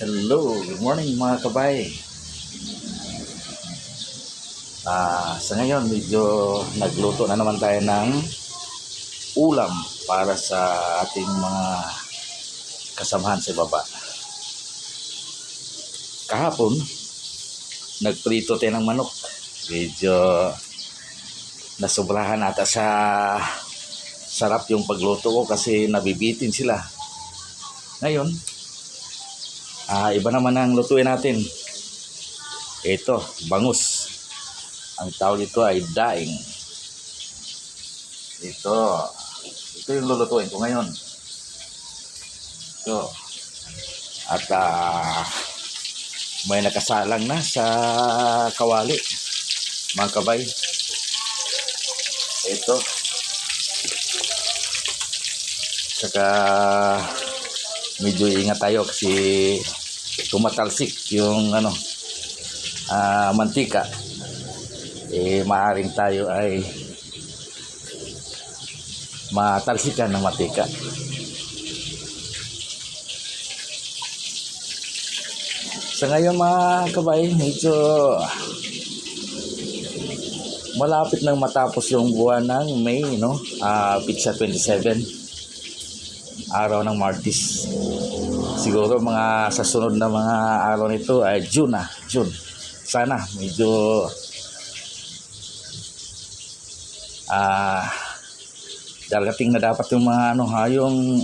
Hello, good morning mga kabay. Ah, sa ngayon medyo nagluto na naman tayo ng ulam para sa ating mga kasamahan sa baba. Kahapon, nagprito tayo ng manok. Medyo nasobrahan ata sa sarap yung pagluto ko kasi nabibitin sila. Ngayon, Ah, iba naman ang lutuin natin. Ito, bangus. Ang tawag dito ay daing. Ito. Ito yung lulutuin ko ngayon. Ito. At ah, may nakasalang na sa kawali. Mga kabay. Ito. Saka medyo ingat tayo kasi tumatalsik yung ano ah, mantika. Eh maaring tayo ay matalsikan ng mantika. Sa ngayon mga kabay medyo malapit nang matapos yung buwan ng May no? Ah pizza 27 araw ng Martis siguro mga sa sunod na mga araw nito ay June na June. Sana medyo ah darating na dapat yung mga ano ha yung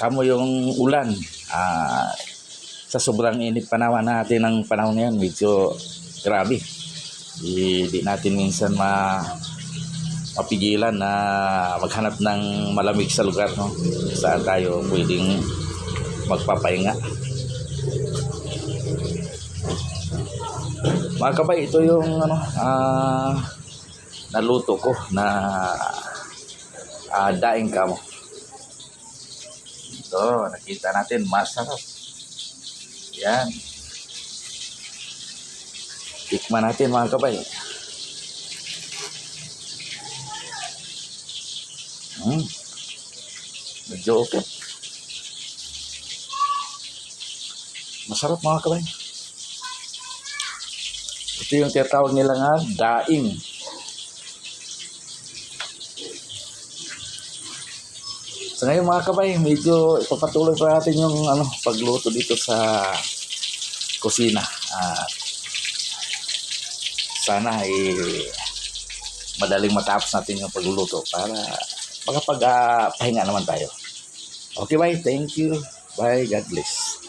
kamo yung ulan. Ah sa sobrang init panawan natin ng panahon na yan medyo grabe. Hindi natin minsan ma mapigilan na maghanap ng malamig sa lugar no? Saan tayo pwedeng magpapahinga. Mga kabay ito yung ano ah naluto ko na ah, daing kamo. Ito nakita natin masarap. Yan. Tikman natin mga kabay Medyo. Masarap mga kabay. Ito yung tinatawag nila nga daing. So ngayon mga kabay, medyo ipapatuloy pa natin yung ano, pagluto dito sa kusina. At sana ay madaling matapos natin yung pagluluto para makapag-pahinga naman tayo. Okay, bye. Thank you. Bye. God bless.